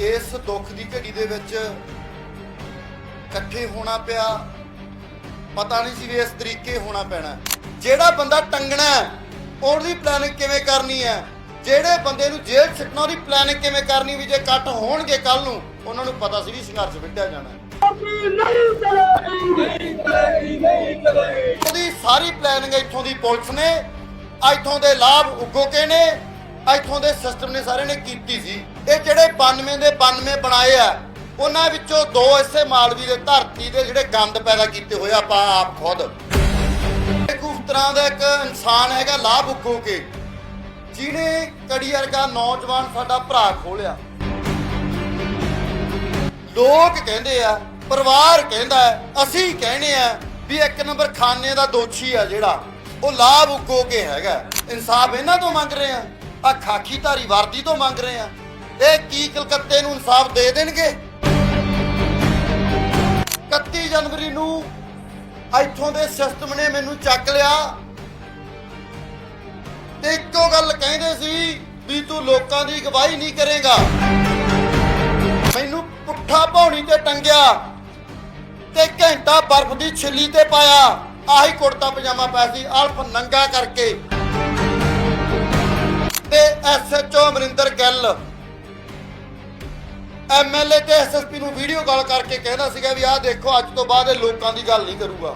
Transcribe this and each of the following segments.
ਇਸ ਦੁੱਖ ਦੀ ਘੜੀ ਦੇ ਵਿੱਚ ਇਕੱਠੇ ਹੋਣਾ ਪਿਆ। ਪਤਾ ਨਹੀਂ ਸੀ ਵੀ ਇਸ ਤਰੀਕੇ ਹੋਣਾ ਪੈਣਾ। ਜਿਹੜਾ ਬੰਦਾ ਟੰਗਣਾ ਉਹਦੀ ਪਲੈਨਿੰਗ ਕਿਵੇਂ ਕਰਨੀ ਹੈ? ਜਿਹੜੇ ਬੰਦੇ ਨੂੰ ਜੇਲ੍ਹ ਛੱਡਣਾ, ਉਹਦੀ ਪਲੈਨਿੰਗ ਕਿਵੇਂ ਕਰਨੀ? ਵੀ ਜੇ ਕੱਟ ਹੋਣਗੇ ਕੱਲ ਨੂੰ, ਉਹਨਾਂ ਨੂੰ ਪਤਾ ਸੀ ਵੀ ਸੰਘਰਸ਼ ਵਿੱਢਿਆ ਜਾਣਾ। ਉਹਦੀ ਸਾਰੀ ਪਲੈਨਿੰਗ ਇੱਥੋਂ ਦੀ ਪੁਲਿਸ ਨੇ, ਇੱਥੋਂ ਦੇ ਲਾਭ ਉਗੋਕੇ ਨੇ। ਇੱਥੋਂ ਦੇ ਸਿਸਟਮ ਨੇ ਸਾਰੇ ਨੇ ਕੀਤੀ ਸੀ। ਇਹ ਜਿਹੜੇ 92 ਦੇ 92 ਬਣਾਏ ਆ, ਉਹਨਾਂ ਵਿੱਚੋਂ ਦੋ ਇਸੇ ਮਾਲਵੀ ਦੇ ਧਰਤੀ ਦੇ ਜਿਹੜੇ ਗੰਦ ਪੈਦਾ ਕੀਤੇ ਹੋਏ ਆਪਾਂ ਆਪ ਖੁਦ। ਉਸ ਤਰ੍ਹਾਂ ਦਾ ਇੱਕ ਇਨਸਾਨ ਹੈਗਾ ਲਾਭ ਉਗੋਕੇ ਜਿਹਨੇ ਕੜੀ ਵਰਗਾ ਨੌਜਵਾਨ ਸਾਡਾ ਭਰਾ ਖੋਲਿਆ। ਲੋਕ ਕਹਿੰਦੇ ਆ, ਪਰਿਵਾਰ ਕਹਿੰਦਾ ਅਸੀਂ ਕਹਿੰਦੇ ਆ ਵੀ ਇੱਕ ਨੰਬਰ ਖਾਨੇ ਦਾ ਦੋਸ਼ੀ ਆ ਜਿਹੜਾ, ਉਹ ਲਾਭ ਉਕੋ ਕੇ ਹੈਗਾ। ਇਨਸਾਫ ਇਹਨਾਂ ਤੋਂ ਮੰਗ ਰਹੇ ਆ। ਆ ਖਾਕੀ ਧਾਰੀ ਵਰਦੀ ਤੋਂ ਮੰਗ ਰਹੇ ਆ। ਇਹ ਕੀ ਕਲਕੱਤੇ ਨੂੰ ਇਨਸਾਫ ਦੇ ਦੇਣਗੇ? 31 ਜਨਵਰੀ ਨੂੰ ਇੱਥੋਂ ਦੇ ਸਿਸਟਮ ਨੇ ਮੈਨੂੰ ਚੱਕ ਲਿਆ। ਤੇ ਇੱਕੋ ਗੱਲ ਕਹਿੰਦੇ ਸੀ ਵੀ ਤੂੰ ਲੋਕਾਂ ਦੀ ਗਵਾਹੀ ਨਹੀਂ ਕਰੇਗਾ। ਮੈਨੂੰ ਪੁੱਠਾ ਭੌਣੀ ਤੇ ਟੰਗਿਆ ਤੇ ਘੰਟਾ ਬਰਫ਼ ਦੀ ਛਿੱਲੀ ਤੇ ਪਾਇਆ। ਆਹੀ ਕੁੜਤਾ ਪਜਾਮਾ ਪਾਇਆ ਸੀ, ਅਲਫ ਨੰਗਾ ਕਰਕੇ। ਤੇ ਐਸਐਚਓ ਅਮਰਿੰਦਰ ਗਿੱਲ। ਐਮਐਲਏ ਤੇ ਐਸਐਸਪੀ ਨੂੰ ਵੀਡੀਓ ਕਾਲ ਕਰਕੇ ਕਹਿੰਦਾ ਸੀਗਾ ਵੀ ਆਹ ਦੇਖੋ ਅੱਜ ਤੋਂ ਬਾਅਦ ਇਹ ਲੋਕਾਂ ਦੀ ਗੱਲ ਨਹੀਂ ਕਰੂਗਾ।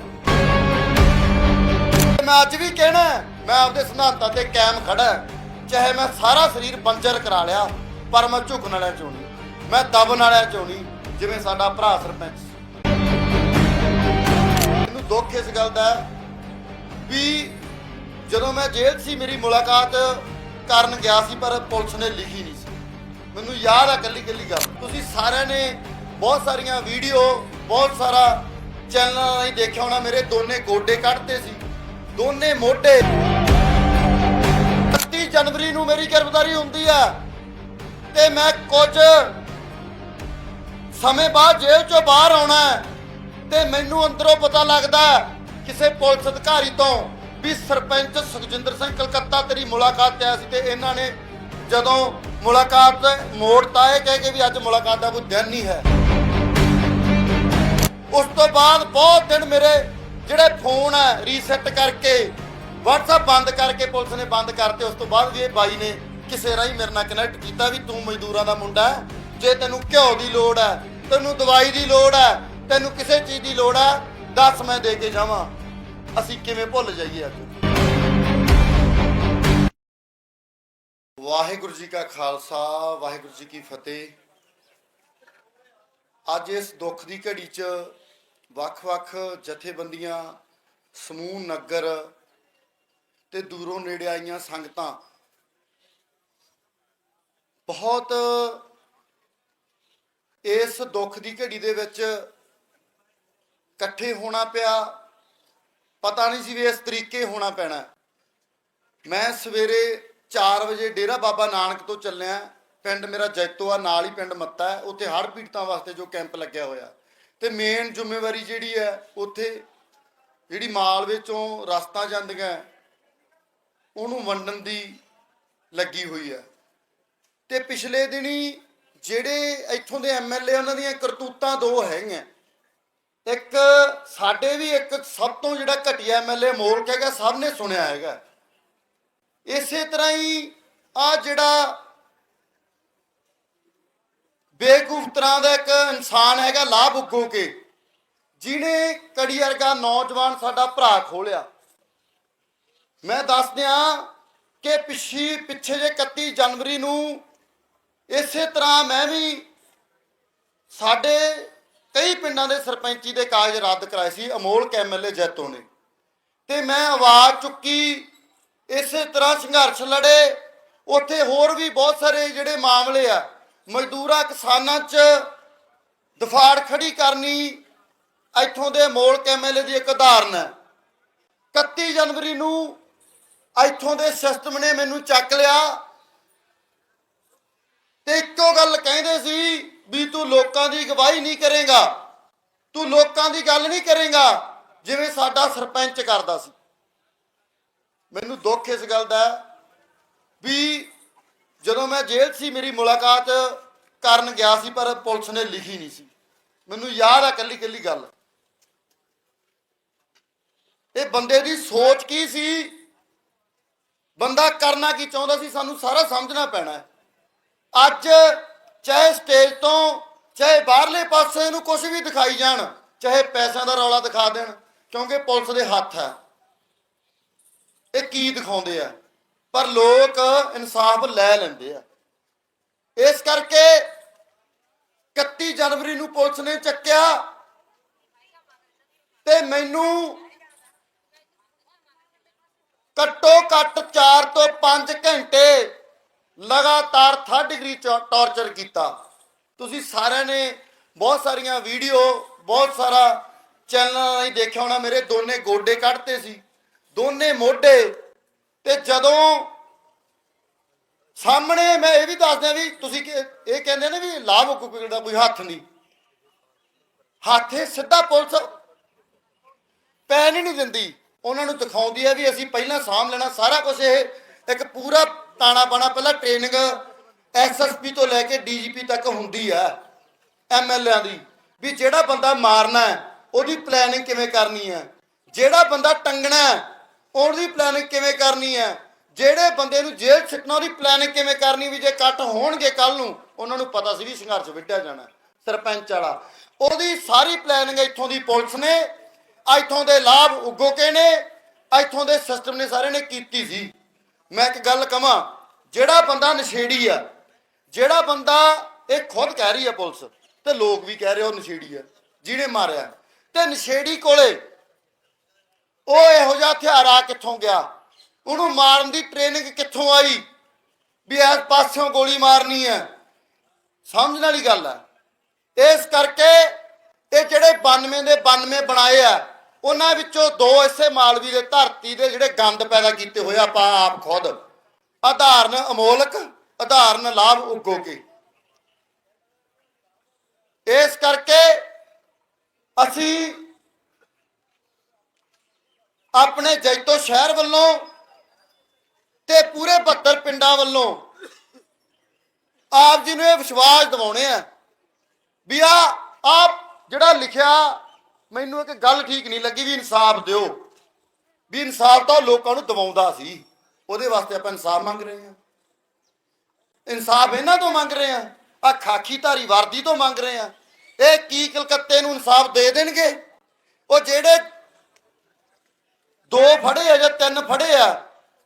ਮੈਂ ਅੱਜ ਵੀ ਕਹਿਣਾ ਹੈ, ਮੈਂ ਆਪਦੇ ਸਿਧਾਂਤਾਂ ਤੇ ਕਾਇਮ ਖੜਾ ਹਾਂ। ਚਾਹੇ ਮੈਂ ਸਾਰਾ ਸਰੀਰ ਬੰਜਰ ਕਰਾ ਲਿਆ ਪਰ ਮੈਂ ਝੁਕਣ ਵਾਲਿਆਂ ਚੋਂ ਨਹੀਂ। ਮੈਂ ਦਬਣ ਵਾਲਿਆਂ ਚੋਂ ਨਹੀਂ ਜਿਵੇਂ ਸਾਡਾ ਭਰਾ ਸਰਪੰਚ ਮੈਨੂੰ ਦੁੱਖ ਇਸ ਗੱਲ ਦਾ ਹੈ ਵੀ ਜਦੋਂ ਮੈਂ ਜੇਲ੍ਹ ਸੀ ਮੇਰੀ ਮੁਲਾਕਾਤ ਕਰਨ ਗਿਆ ਸੀ, ਪਰ ਪੁਲਿਸ ਨੇ ਲਿਖੀ ਨਹੀਂ ਸੀ। ਮੈਨੂੰ ਯਾਦ ਆ ਕੱਲੀ ਕੱਲੀ ਗੱਲ। ਤੁਸੀਂ ਸਾਰਿਆਂ ਨੇ ਬਹੁਤ ਸਾਰੀਆਂ ਵੀਡੀਓ, ਬਹੁਤ ਸਾਰਾ ਚੈਨਲਾਂ ਰਾਹੀਂ ਦੇਖਿਆ ਹੋਣਾ, ਮੇਰੇ ਦੋਨੇ ਗੋਡੇ ਕੱਢਤੇ ਸੀ। ਦੋਨੇ ਮੋਢੇ। 31 ਜਨਵਰੀ ਨੂੰ ਮੇਰੀ ਗ੍ਰਿਫਤਾਰੀ ਹੁੰਦੀ ਆ ਤੇ ਮੈਂ ਕੁਝ ਸਮੇਂ ਬਾਅਦ ਜੇਲ੍ਹ ਚੋਂ ਬਾਹਰ ਆਉਣਾ ਤੇ ਮੈਨੂੰ ਅੰਦਰੋਂ ਪਤਾ ਲੱਗਦਾ ਕਿਸੇ ਪੁਲਿਸ ਅਧਿਕਾਰੀ ਤੋਂ ਵੀ ਸਰਪੰਚ ਸੁਖਜਿੰਦਰ ਸਿੰਘ ਕਲਕੱਤਾ ਤੇਰੀ ਮੁਲਾਕਾਤ ਤੇ ਆਇਆ ਸੀ ਤੇ ਇਹਨਾਂ ਨੇ ਜਦੋਂ ਮੁਲਾਕਾਤ ਮੋੜਤਾ ਇਹ ਕਹਿ ਕੇ ਵੀ ਅੱਜ ਮੁਲਾਕਾਤ ਦਾ ਕੋਈ ਦਿਨ ਨਹੀਂ ਹੈ। ਉਸ ਤੋਂ ਬਾਅਦ ਬਹੁਤ ਦਿਨ ਮੇਰੇ ਜਿਹੜੇ ਫੋਨ ਹੈ ਰੀਸੈਟ ਕਰਕੇ, WhatsApp ਬੰਦ ਕਰਕੇ ਪੁਲਿਸ ਨੇ ਬੰਦ ਕਰਤੇ। ਉਸ ਤੋਂ ਬਾਅਦ ਇਹ ਬਾਈ ਨੇ ਕਿਸੇ ਰਾਹੀਂ ਮੇਰੇ ਨਾਲ ਕਨੈਕਟ ਕੀਤਾ ਵੀ ਤੂੰ ਮਜ਼ਦੂਰਾਂ ਦਾ ਮੁੰਡਾ ਜੇ ਤੈਨੂੰ ਘਿਓ ਦੀ ਲੋੜ ਹੈ, ਤੈਨੂੰ ਦਵਾਈ ਦੀ ਲੋੜ ਹੈ, ਤੈਨੂੰ ਕਿਸੇ ਚੀਜ਼ ਦੀ ਲੋੜ ਹੈ, ਦੱਸ ਮੈਂ ਦੇ ਕੇ ਜਾਵਾਂ। ਅਸੀਂ ਕਿਵੇਂ ਭੁੱਲ ਜਾਈਏ ਅੱਜ? ਵਾਹਿਗੁਰੂ ਜੀ ਕਾ ਖਾਲਸਾ, ਵਾਹਿਗੁਰੂ ਜੀ ਕੀ ਫਤਿਹ। ਅੱਜ ਇਸ ਦੁੱਖ ਦੀ ਘੜੀ 'ਚ ਵੱਖ-ਵੱਖ ਜਥੇਬੰਦੀਆਂ, ਸਮੂਹ, ਨਗਰ ਤੇ ਦੂਰੋਂ ਨੇੜੇ ਆਈਆਂ ਸੰਗਤਾਂ ਬਹੁਤ ਇਸ ਦੁੱਖ ਦੀ ਘੜੀ ਦੇ ਵਿੱਚ ਇਕੱਠੇ ਹੋਣਾ ਪਿਆ। ਪਤਾ ਨਹੀਂ ਸੀ ਵੀ ਇਸ ਤਰੀਕੇ ਹੋਣਾ ਪੈਣਾ। ਮੈਂ ਸਵੇਰੇ 4 ਵਜੇ ਡੇਰਾ ਬਾਬਾ ਨਾਨਕ ਤੋਂ ਚੱਲਿਆ। ਪਿੰਡ ਮੇਰਾ ਜੈਤੋ ਆ ਨਾਲ ਹੀ ਪਿੰਡ ਮੱਤਾ ਹੈ। ਉੱਥੇ ਹੜ੍ਹ ਪੀੜਤਾਂ ਵਾਸਤੇ ਜੋ ਕੈਂਪ ਲੱਗਿਆ ਹੋਇਆ। ਤੇ ਮੇਨ ਜ਼ਿੰਮੇਵਾਰੀ ਜਿਹੜੀ ਹੈ, ਉੱਥੇ ਜਿਹੜੀ ਮਾਲਵੇ ਚੋਂ ਰਸਤਾ ਜਾਂਦੀਆਂ, ਉਹਨੂੰ ਵੰਡਣ ਦੀ ਲੱਗੀ ਹੋਈ ਹੈ। ਤੇ ਪਿਛਲੇ ਦਿਨੀ ਜਿਹੜੇ ਇੱਥੋਂ ਦੇ ਐਮਐਲਏ ਉਹਨਾਂ ਦੀਆਂ ਕਰਤੂਤਾਂ ਦੋ ਹੈਗੀਆਂ। ਇੱਕ ਸਾਡੇ ਵੀ ਇੱਕ ਸਭ ਤੋਂ ਜਿਹੜਾ ਘਟੀਆ ਐਮਐਲਏ ਮੋਲਕ ਹੈਗਾ, ਸਭ ਨੇ ਸੁਣਿਆ ਹੈਗਾ। ਇਸੇ ਤਰ੍ਹਾਂ ਹੀ ਆ ਜਿਹੜਾ ਬੇਕੂਫ ਤਰ੍ਹਾਂ ਦਾ ਇੱਕ ਇਨਸਾਨ ਹੈਗਾ, ਲਾਭ ਉਗੋ ਕੇ, ਜਿਹਨੇ ਕੜੀ ਵਰਗਾ ਨੌਜਵਾਨ ਸਾਡਾ ਭਰਾ ਖੋਲਿਆ। ਮੈਂ ਦੱਸਦਿਆਂ ਕਿ ਪਿੱਛੇ ਪਿੱਛੇ ਜੇ 31 ਜਨਵਰੀ ਨੂੰ ਇਸੇ ਤਰ੍ਹਾਂ ਮੈਂ ਵੀ ਸਾਡੇ ਕਈ ਪਿੰਡਾਂ ਦੇ ਸਰਪੰਚੀ ਦੇ ਕਾਗਜ਼ ਰੱਦ ਕਰਾਏ ਸੀ ਅਮੋਲਕ ਐਮਐਲਏ ਜੈਤੋ ਨੇ। ਤੇ ਮੈਂ ਆਵਾਜ਼ ਚੁੱਕੀ, ਇਸੇ ਤਰ੍ਹਾਂ ਸੰਘਰਸ਼ ਲੜੇ। ਉੱਥੇ ਹੋਰ ਵੀ ਬਹੁਤ ਸਾਰੇ ਜਿਹੜੇ ਮਾਮਲੇ ਆ, ਮਜ਼ਦੂਰਾਂ ਕਿਸਾਨਾਂ 'ਚ ਦਫਾੜ ਖੜੀ ਕਰਨੀ, ਇੱਥੋਂ ਦੇ ਅਮੋਲਕ ਐਮਐਲਏ ਦੀ ਇੱਕ ਉਦਾਹਰਨ ਹੈ। 31 ਜਨਵਰੀ ਨੂੰ ਇੱਥੋਂ ਦੇ ਸਿਸਟਮ ਨੇ ਮੈਨੂੰ ਚੱਕ ਲਿਆ। ਤੇ ਇੱਕੋ ਗੱਲ ਕਹਿੰਦੇ ਸੀ ਵੀ ਤੂੰ ਲੋਕਾਂ ਦੀ ਗਵਾਹੀ ਨਹੀਂ ਕਰੇਗਾ। ਤੂੰ ਲੋਕਾਂ ਦੀ ਗੱਲ ਨਹੀਂ ਕਰੇਗਾ, ਜਿਵੇਂ ਸਾਡਾ ਸਰਪੰਚ ਕਰਦਾ ਸੀ। ਮੈਨੂੰ ਦੁੱਖ ਇਸ ਗੱਲ ਦਾ ਵੀ ਜਦੋਂ ਮੈਂ ਜੇਲ੍ਹ ਸੀ, ਮੇਰੀ ਮੁਲਾਕਾਤ ਕਰਨ ਗਿਆ ਸੀ, ਪਰ ਪੁਲਿਸ ਨੇ ਲਿਖੀ ਨਹੀਂ ਸੀ। ਮੈਨੂੰ ਯਾਦ ਆ ਕੱਲੀ ਕੱਲੀ ਗੱਲ। ਇਹ ਬੰਦੇ ਦੀ ਸੋਚ ਕੀ ਸੀ? ਬੰਦਾ ਕਰਨਾ ਕੀ ਚਾਹੁੰਦਾ ਸੀ? ਸਾਨੂੰ ਸਾਰਾ ਸਮਝਣਾ ਪੈਣਾ ਹੈ। ਅੱਜ ਚਾਹੇ ਸਟੇਜ ਤੋਂ, ਚਾਹੇ ਬਾਹਰਲੇ ਪਾਸੇ ਨੂੰ ਕੁਝ ਵੀ ਦਿਖਾਈ ਜਾਣ, ਚਾਹੇ ਪੈਸਿਆਂ ਦਾ ਰੌਲਾ ਦਿਖਾ ਦੇਣ, ਕਿਉਂਕਿ ਪੁਲਿਸ ਦੇ ਹੱਥ ਹੈ। ਇਹ ਕੀ ਦਿਖਾਉਂਦੇ ਆ? ਪਰ ਲੋਕ ਇਨਸਾਫ ਲੈ ਲੈਂਦੇ ਆ। ਇਸ ਕਰਕੇ 31 ਜਨਵਰੀ ਨੂੰ ਪੁਲਿਸ ਨੇ ਚੱਕਿਆ ਤੇ ਮੈਨੂੰ ਘੱਟੋ ਘੱਟ 4 ਤੋਂ 5 ਘੰਟੇ ਲਗਾਤਾਰ 3 ਡਿਗਰੀ ਟਾਰਚਰ ਕੀਤਾ। ਤੁਸੀਂ ਸਾਰਿਆਂ ਨੇ ਬਹੁਤ ਸਾਰੀਆਂ ਵੀਡੀਓ ਬਹੁਤ ਸਾਰਾ ਚੈਨਲਾਂ ਰਾਹੀਂ ਦੇਖਿਆ ਹੋਣਾ, ਮੇਰੇ ਦੋਨੇ ਗੋਡੇ ਕੱਢਤੇ ਸੀ, ਦੋਨੇ ਮੋਢੇ। ਤੇ ਜਦੋਂ ਸਾਹਮਣੇ ਮੈਂ ਇਹ ਵੀ ਦੱਸਦਾ ਵੀ ਤੁਸੀਂ ਇਹ ਕਹਿੰਦੇ ਨੇ ਵੀ ਲਾਭ ਹੁਕਮ ਦਾ ਕੋਈ ਹੱਥ ਨਹੀਂ। ਹੱਥੇ ਸਿੱਧਾ ਪੁਲਿਸ ਪੈਨ ਹੀ ਨਹੀਂ ਦਿੰਦੀ। ਉਹਨਾਂ ਨੂੰ ਦਿਖਾਉਂਦੀ ਹੈ ਵੀ ਅਸੀਂ ਪਹਿਲਾਂ ਸਾਂਭ ਲੈਣਾ, ਸਾਰਾ ਕੁਝ ਇਹ ਇੱਕ ਪੂਰਾ ਤਾਣਾ ਬਾਣਾ ਪਹਿਲਾਂ ਟ੍ਰੇਨਿੰਗ ਐਸਐਸਪੀ ਤੋਂ ਲੈ ਕੇ ਡੀਜੀਪੀ ਤੱਕ ਹੁੰਦੀ ਹੈ ਐਮਐਲਏ ਦੀ। ਵੀ ਜਿਹੜਾ ਬੰਦਾ ਮਾਰਨਾ ਉਹਦੀ ਪਲੈਨਿੰਗ ਕਿਵੇਂ ਕਰਨੀ ਹੈ? ਜਿਹੜਾ ਬੰਦਾ ਟੰਗਣਾ ਉਹਦੀ ਪਲੈਨਿੰਗ ਕਿਵੇਂ ਕਰਨੀ ਹੈ? ਜਿਹੜੇ ਬੰਦੇ ਨੂੰ ਜੇਲ੍ਹ ਸਿੱਟਣਾ, ਉਹਦੀ ਪਲੈਨਿੰਗ ਕਿਵੇਂ ਕਰਨੀ? ਵੀ ਜੇ ਕੱਟ ਹੋਣਗੇ ਕੱਲ ਨੂੰ, ਉਹਨਾਂ ਨੂੰ ਪਤਾ ਸੀ ਵੀ ਸੰਘਰਸ਼ ਵਿੱਢਿਆ ਜਾਣਾ ਸਰਪੰਚ ਵਾਲਾ। ਉਹਦੀ ਸਾਰੀ ਪਲੈਨਿੰਗ ਇੱਥੋਂ ਦੀ ਪੁਲਿਸ ਨੇ, ਇੱਥੋਂ ਦੇ ਲਾਭ ਉਗੋਕੇ ਨੇ, ਇੱਥੋਂ ਦੇ ਸਿਸਟਮ ਨੇ ਸਾਰੇ ਨੇ ਕੀਤੀ ਸੀ। ਮੈਂ ਇੱਕ ਗੱਲ ਕਹਾਂ, ਜਿਹੜਾ ਬੰਦਾ ਨਸ਼ੇੜੀ ਆ, ਜਿਹੜਾ ਬੰਦਾ ਇਹ ਖੁਦ ਕਹਿ ਰਹੀ ਹੈ ਪੁਲਿਸ, ਤੇ ਲੋਕ ਵੀ ਕਹਿ ਰਹੇ ਉਹ ਨਸ਼ੇੜੀ ਆ, ਜਿਹਨੇ ਮਾਰਿਆ। ਤੇ ਨਸ਼ੇੜੀ ਕੋਲੇ ਉਹ ਇਹੋ ਜਿਹਾ ਹਥਿਆਰ ਆ ਕਿੱਥੋਂ ਗਿਆ? ਉਹਨੂੰ ਮਾਰਨ ਦੀ ਟ੍ਰੇਨਿੰਗ ਕਿੱਥੋਂ ਆਈ? ਵੀ ਇਸ ਪਾਸਿਓਂ ਗੋਲੀ ਮਾਰਨੀ ਹੈ ਸਮਝਣ ਵਾਲੀ ਗੱਲ ਹੈ ਇਸ ਕਰਕੇ ਇਹ ਜਿਹੜੇ 92 ਦੇ 92 ਬਣਾਏ ਆ ਉਹਨਾਂ ਵਿੱਚੋਂ ਦੋ ਇਸੇ ਮਾਲਵੀ ਦੇ ਧਰਤੀ ਦੇ ਜਿਹੜੇ ਗੰਦ ਪੈਦਾ ਕੀਤੇ ਹੋਏ ਆਪਾਂ ਆਪ ਖੁਦ। ਆਧਾਰਨ ਅਮੋਲਕ ਆਧਾਰਨ ਲਾਭ ਉਗੋ ਇਸ ਕਰਕੇ ਅਸੀਂ ਆਪਣੇ ਜੈਤੋ ਸ਼ਹਿਰ ਵੱਲੋਂ ਤੇ ਪੂਰੇ 72 ਪਿੰਡਾਂ ਵੱਲੋਂ ਆਪ ਜੀ ਨੂੰ ਇਹ ਵਿਸ਼ਵਾਸ ਦਿਵਾਉਣੇ ਆ ਵੀ ਆ ਆਪ ਜਿਹੜਾ ਲਿਖਿਆ ਮੈਨੂੰ ਇੱਕ ਗੱਲ ਠੀਕ ਨਹੀਂ ਲੱਗੀ ਵੀ ਇਨਸਾਫ ਦਿਓ। ਵੀ ਇਨਸਾਫ ਤਾਂ ਉਹ ਲੋਕਾਂ ਨੂੰ ਦਵਾਉਂਦਾ ਸੀ। ਉਹਦੇ ਵਾਸਤੇ ਆਪਾਂ ਇਨਸਾਫ ਮੰਗ ਰਹੇ ਹਾਂ। ਇਨਸਾਫ ਇਹਨਾਂ ਤੋਂ ਮੰਗ ਰਹੇ ਹਾਂ। ਆ ਖਾਕੀ ਧਾਰੀ ਵਰਦੀ ਤੋਂ ਮੰਗ ਰਹੇ ਹਾਂ। ਇਹ ਕੀ ਕਲਕੱਤੇ ਨੂੰ ਇਨਸਾਫ ਦੇ ਦੇਣਗੇ? ਉਹ ਜਿਹੜੇ ਦੋ ਫੜੇ ਆ ਜਾਂ ਤਿੰਨ ਫੜੇ ਆ,